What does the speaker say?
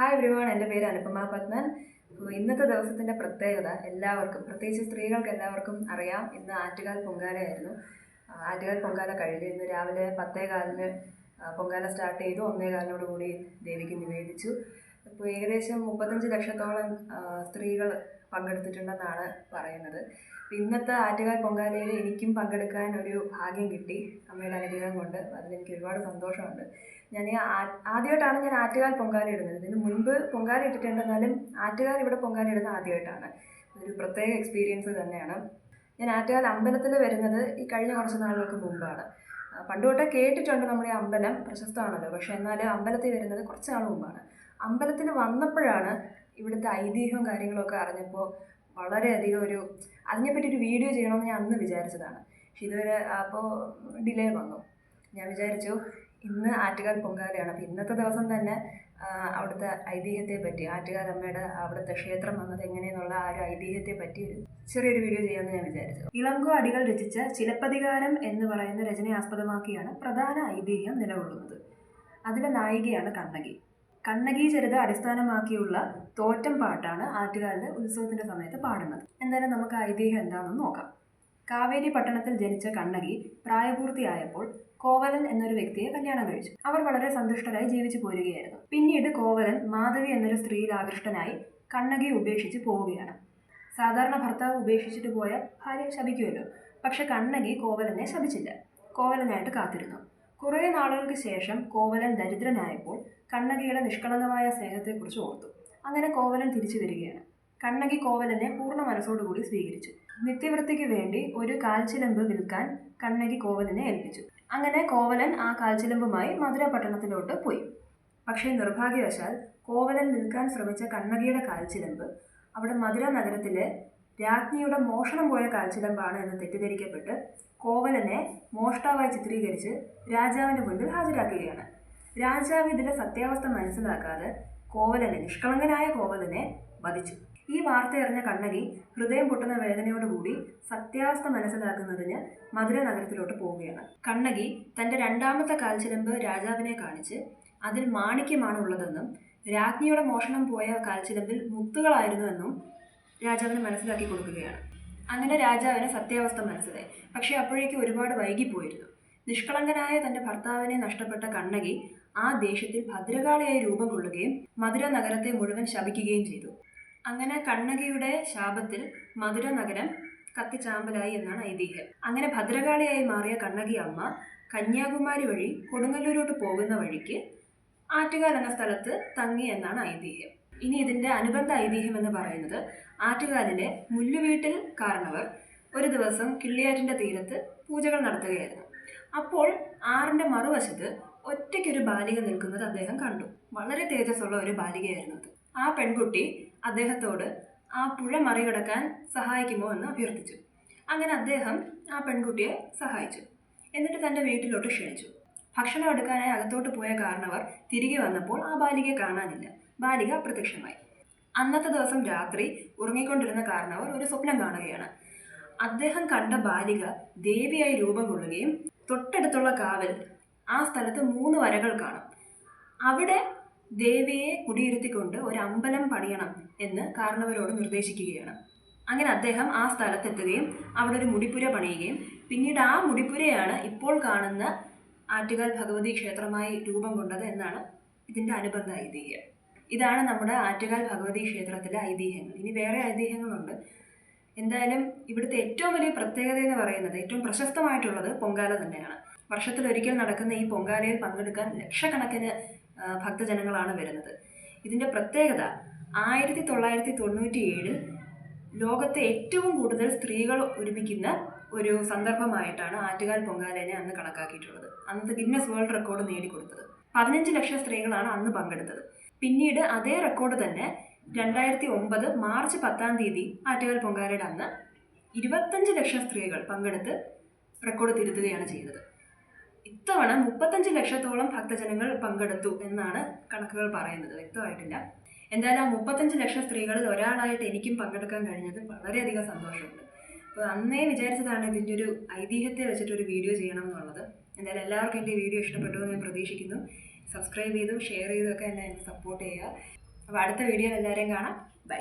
Hi everyone എന്റെ പേര് അനുപമ പത്മൻ. ഇന്നത്തെ ദിവസത്തിന്റെ പ്രത്യേകത എല്ലാവർക്കും പ്രത്യേകിച്ച് സ്ത്രീകൾക്ക് എല്ലാവർക്കും അറിയാം ഇന്ന് ആറ്റുകാൽ പൊങ്കാലയായിരുന്നു. ആറ്റുകാൽ പൊങ്കാല കഴിഞ്ഞു ഇന്ന് രാവിലെ പത്തേ കാലിന് പൊങ്കാല സ്റ്റാർട്ട് ചെയ്തു ഒന്നേ കാലിനോട് കൂടി ദേവിക്ക് നിവേദിച്ചു. അപ്പോൾ ഏകദേശം മുപ്പത്തഞ്ച് ലക്ഷത്തോളം സ്ത്രീകൾ പങ്കെടുത്തിട്ടുണ്ടെന്നാണ് പറയുന്നത്. ഇന്നത്തെ ആറ്റുകാൽ പൊങ്കാലയിൽ എനിക്കും പങ്കെടുക്കാൻ ഒരു ഭാഗ്യം കിട്ടി അമ്മയുടെ അനുഗ്രഹം കൊണ്ട്. അതിലെനിക്ക് ഒരുപാട് സന്തോഷമുണ്ട്. ഞാൻ ആദ്യമായിട്ടാണ് ഞാൻ ആറ്റുകാൽ പൊങ്കാല ഇടുന്നത്. ഇതിന് മുൻപ് പൊങ്കാല ഇട്ടിട്ടുണ്ട് എന്നാലും ആറ്റുകാൽ ഇവിടെ പൊങ്കാല ഇടുന്നത് ആദ്യമായിട്ടാണ്. ഒരു പ്രത്യേക എക്സ്പീരിയൻസ് തന്നെയാണ്. ഞാൻ ആറ്റുകാൽ അമ്പലത്തിൽ വരുന്നത് ഈ കഴിഞ്ഞ കുറച്ച് നാളുകൾക്ക് മുമ്പാണ്. പണ്ട് തൊട്ടേ കേട്ടിട്ടുണ്ട് നമ്മുടെ അമ്പലം. പ്രശസ്തമാണല്ലോ. പക്ഷേ എന്നാൽ അമ്പലത്തിൽ വരുന്നത് കുറച്ച് നാൾ മുമ്പാണ്. അമ്പലത്തിൽ വന്നപ്പോഴാണ് ഇവിടുത്തെ ഐതിഹ്യവും കാര്യങ്ങളൊക്കെ അറിഞ്ഞപ്പോൾ വളരെയധികം ഒരു അതിനെപ്പറ്റി ഒരു വീഡിയോ ചെയ്യണമെന്ന് ഞാൻ അന്ന് വിചാരിച്ചതാണ്. പക്ഷെ ഇതുവരെ അപ്പോൾ ഡിലേ വന്നു. ഞാൻ വിചാരിച്ചു ഇന്ന് ആറ്റുകാൽ പൊങ്കാലയാണ്. അപ്പോൾ ഇന്നത്തെ ദിവസം തന്നെ അവിടുത്തെ ഐതിഹ്യത്തെ പറ്റി ആറ്റുകാൽ അമ്മയുടെ അവിടുത്തെ ക്ഷേത്രം വന്നത് എങ്ങനെയെന്നുള്ള ആ ഒരു ഐതിഹ്യത്തെ പറ്റി ചെറിയൊരു വീഡിയോ ചെയ്യാമെന്ന് ഞാൻ വിചാരിച്ചു. ഇളങ്കോ അടികൾ രചിച്ച ചിലപ്പതികാരം എന്ന് പറയുന്ന രചനയെ ആസ്പദമാക്കിയാണ് പ്രധാന ഐതിഹ്യം നിലകൊള്ളുന്നത്. അതിലെ നായികയാണ് കണ്ണകി. കണ്ണകി ചരിത അടിസ്ഥാനമാക്കിയുള്ള തോറ്റം പാട്ടാണ് ആറ്റുകാലിൽ ഉത്സവത്തിന്റെ സമയത്ത് പാടുന്നത്. എന്തായാലും നമുക്ക് ഐതിഹ്യം എന്താണെന്ന് നോക്കാം. കാവേരി പട്ടണത്തിൽ ജനിച്ച കണ്ണകി പ്രായപൂർത്തിയായപ്പോൾ കോവലൻ എന്നൊരു വ്യക്തിയെ കല്യാണം കഴിച്ചു. അവർ വളരെ സന്തുഷ്ടരായി ജീവിച്ചു പോരുകയായിരുന്നു. പിന്നീട് കോവലൻ മാധവി എന്നൊരു സ്ത്രീയിൽ ആകൃഷ്ടനായി കണ്ണകി ഉപേക്ഷിച്ച് പോവുകയാണ്. സാധാരണ ഭർത്താവ് ഉപേക്ഷിച്ചിട്ട് പോയ ഭാര്യ ശപിക്കുമല്ലോ. പക്ഷെ കണ്ണകി കോവലനെ ശപിച്ചില്ല. കോവലനായിട്ട് കാത്തിരുന്നു. കുറേ നാളുകൾക്ക് ശേഷം കോവലൻ ദരിദ്രനായപ്പോൾ കണ്ണകിയുടെ നിഷ്കളങ്കമായ സ്നേഹത്തെക്കുറിച്ച് ഓർത്തു. അങ്ങനെ കോവലൻ തിരിച്ചു വരികയാണ്. കണ്ണകി കോവലനെ പൂർണ മനസ്സോടുകൂടി സ്വീകരിച്ചു. നിത്യവൃത്തിക്ക് വേണ്ടി ഒരു കാൽച്ചിലമ്പ് വിൽക്കാൻ കണ്ണകി കോവലനെ ഏൽപ്പിച്ചു. അങ്ങനെ കോവലൻ ആ കാൽച്ചിലമ്പുമായി മധുര പട്ടണത്തിലോട്ട് പോയി. പക്ഷേ നിർഭാഗ്യവശാൽ കോവലൻ വിൽക്കാൻ ശ്രമിച്ച കണ്ണകിയുടെ കാൽച്ചിലമ്പ് അവിടെ മധുര നഗരത്തിലെ രാജ്ഞിയുടെ മോഷണം പോയ കാൽച്ചിലമ്പാണ് എന്ന് തെറ്റിദ്ധരിക്കപ്പെട്ട് കോവലനെ മോഷ്ടാവായി ചിത്രീകരിച്ച് രാജാവിന്റെ മുന്നിൽ ഹാജരാക്കുകയാണ്. രാജാവ് ഇതിന്റെ സത്യാവസ്ഥ മനസ്സിലാക്കാതെ കോവലനെ നിഷ്കളങ്കനായ കോവലനെ വധിച്ചു. ഈ വാർത്ത അറിഞ്ഞ കണ്ണകി ഹൃദയം പൊട്ടുന്ന വേദനയോടുകൂടി സത്യാവസ്ഥ മനസ്സിലാക്കുന്നതിന് മധുര നഗരത്തിലോട്ട് പോവുകയാണ്. കണ്ണകി തന്റെ രണ്ടാമത്തെ കാൽച്ചിലമ്പ് രാജാവിനെ കാണിച്ച് അതിൽ മാണിക്യമാണ് ഉള്ളതെന്നും രാജ്ഞിയുടെ മോഷണം പോയ കാൽച്ചിലമ്പിൽ മുത്തുകളായിരുന്നുവെന്നും രാജാവിന് മനസ്സിലാക്കി കൊടുക്കുകയാണ്. അങ്ങനെ രാജാവിന് സത്യാവസ്ഥ മനസ്സിലായി. പക്ഷേ അപ്പോഴേക്കും ഒരുപാട് വൈകിപ്പോയിരുന്നു. നിഷ്കളങ്കനായ തന്റെ ഭർത്താവിനെ നഷ്ടപ്പെട്ട കണ്ണകി ആ ദേഷ്യത്തിൽ ഭദ്രകാളിയായി രൂപം കൊള്ളുകയും മധുര നഗരത്തെ മുഴുവൻ ശപിക്കുകയും ചെയ്തു. അങ്ങനെ കണ്ണകിയുടെ ശാപത്തിൽ മധുര നഗരം കത്തിച്ചാമ്പലായി എന്നാണ് ഐതിഹ്യം. അങ്ങനെ ഭദ്രകാളിയായി മാറിയ കണ്ണകി അമ്മ കന്യാകുമാരി വഴി കൊടുങ്ങല്ലൂരോട്ട് പോകുന്ന വഴിക്ക് ആറ്റുകാൽ എന്ന സ്ഥലത്ത് തങ്ങി എന്നാണ് ഐതിഹ്യം. ഇനി ഇതിന്റെ അനുബന്ധ ഐതിഹ്യം എന്ന് പറയുന്നത് ആറ്റുകാലിലെ മുല്ലുവീട്ടിൽ കാരണവർ ഒരു ദിവസം കിള്ളിയാറ്റിന്റെ തീരത്ത് പൂജകൾ നടത്തുകയായിരുന്നു. അപ്പോൾ ആറിന്റെ മറുവശത്ത് ഒറ്റയ്ക്കൊരു ബാലിക നിൽക്കുന്നത് അദ്ദേഹം കണ്ടു. വളരെ തേജസ്സുള്ള ഒരു ബാലികയായിരുന്നു അത്. ആ പെൺകുട്ടി അദ്ദേഹത്തോട് ആ പുഴ മറികടക്കാൻ സഹായിക്കുമോ? എന്ന് അഭ്യർത്ഥിച്ചു. അങ്ങനെ അദ്ദേഹം ആ പെൺകുട്ടിയെ സഹായിച്ചു. എന്നിട്ട് തന്റെ വീട്ടിലോട്ട് ക്ഷണിച്ചു. ഭക്ഷണം എടുക്കാനായി അകത്തോട്ട് പോയ കാരണവർ തിരികെ വന്നപ്പോൾ ആ ബാലികയെ കാണാനില്ല. ബാലിക അപ്രത്യക്ഷമായി. അന്നത്തെ ദിവസം രാത്രി ഉറങ്ങിക്കൊണ്ടിരുന്ന കാരണവർ ഒരു സ്വപ്നം കാണുകയാണ്. അദ്ദേഹം കണ്ട ബാലിക ദേവിയായി രൂപം കൊള്ളുകയും തൊട്ടടുത്തുള്ള കാവൽ ആ സ്ഥലത്ത് മൂന്ന് വരകൾ കാണും. അവിടെ ദേവിയെ കുടിയിരുത്തിക്കൊണ്ട് ഒരു അമ്പലം പണിയണം എന്ന് കാരണവരോട് നിർദ്ദേശിക്കുകയാണ്. അങ്ങനെ അദ്ദേഹം ആ സ്ഥലത്തെത്തുകയും അവിടെ ഒരു മുടിപ്പുര പണിയുകയും പിന്നീട് ആ മുടിപ്പുരയാണ് ഇപ്പോൾ കാണുന്ന ആറ്റുകാൽ ഭഗവതി ക്ഷേത്രമായി രൂപം കൊണ്ടത് എന്നാണ് ഇതിന്റെ അനുബന്ധ ഐതിഹ്യം. ഇതാണ് നമ്മുടെ ആറ്റുകാൽ ഭഗവതി ക്ഷേത്രത്തിലെ ഐതിഹ്യങ്ങൾ. ഇനി വേറെ ഐതിഹ്യങ്ങളുണ്ട്. എന്തായാലും ഇവിടുത്തെ ഏറ്റവും വലിയ പ്രത്യേകത എന്ന് പറയുന്നത് ഏറ്റവും പ്രശസ്തമായിട്ടുള്ളത് പൊങ്കാല തന്നെയാണ്. വർഷത്തിൽ ഒരിക്കൽ നടക്കുന്ന ഈ പൊങ്കാലയിൽ പങ്കെടുക്കാൻ ലക്ഷക്കണക്കിന് ഭക്തജനങ്ങളാണ് വരുന്നത്. ഇതിന്റെ പ്രത്യേകത ആയിരത്തി തൊള്ളായിരത്തി തൊണ്ണൂറ്റി ഏഴിൽ ലോകത്തെ ഏറ്റവും കൂടുതൽ സ്ത്രീകൾ ഒരുമിക്കുന്ന ഒരു സന്ദർഭമായിട്ടാണ് ആറ്റുകാൽ പൊങ്കാലേനെ അന്ന് കണക്കാക്കിയിട്ടുള്ളത്. അന്നത്തെ ഗിന്നസ് വേൾഡ് റെക്കോർഡ് നേടിക്കൊടുത്തത്. പതിനഞ്ച് ലക്ഷം സ്ത്രീകളാണ് അന്ന് പങ്കെടുത്തത്. പിന്നീട് അതേ റെക്കോർഡ് തന്നെ രണ്ടായിരത്തി ഒമ്പത് മാർച്ച് പത്താം തീയതി ആറ്റുകാൽ പൊങ്കാലയുടെ അന്ന് ഇരുപത്തഞ്ച് ലക്ഷം സ്ത്രീകൾ പങ്കെടുത്ത് റെക്കോർഡ് തിരുത്തുകയാണ് ചെയ്തത്. ഇത്തവണ മുപ്പത്തഞ്ച് ലക്ഷത്തോളം ഭക്തജനങ്ങൾ പങ്കെടുത്തു എന്നാണ് കണക്കുകൾ പറയുന്നത്. വ്യക്തമായിട്ടില്ല. എന്തായാലും ആ മുപ്പത്തഞ്ച് ലക്ഷം സ്ത്രീകളിൽ ഒരാളായിട്ട് എനിക്കും പങ്കെടുക്കാൻ കഴിഞ്ഞത് വളരെയധികം സന്തോഷമുണ്ട്. അപ്പോൾ അന്നേ വിചാരിച്ചതാണ് ഇതിന്റെ ഒരു ഐതിഹ്യത്തെ വെച്ചിട്ടൊരു വീഡിയോ ചെയ്യണം എന്നുള്ളത്. എന്തായാലും എല്ലാവർക്കും എന്റെ വീഡിയോ ഇഷ്ടപ്പെട്ടു എന്ന് ഞാൻ പ്രതീക്ഷിക്കുന്നു. സബ്സ്ക്രൈബ് ചെയ്തും ഷെയർ ചെയ്തും ഒക്കെ എന്നെ സപ്പോർട്ട് ചെയ്യുക. അപ്പോൾ അടുത്ത വീഡിയോയിൽ എല്ലാവരെയും കാണാം. ബൈ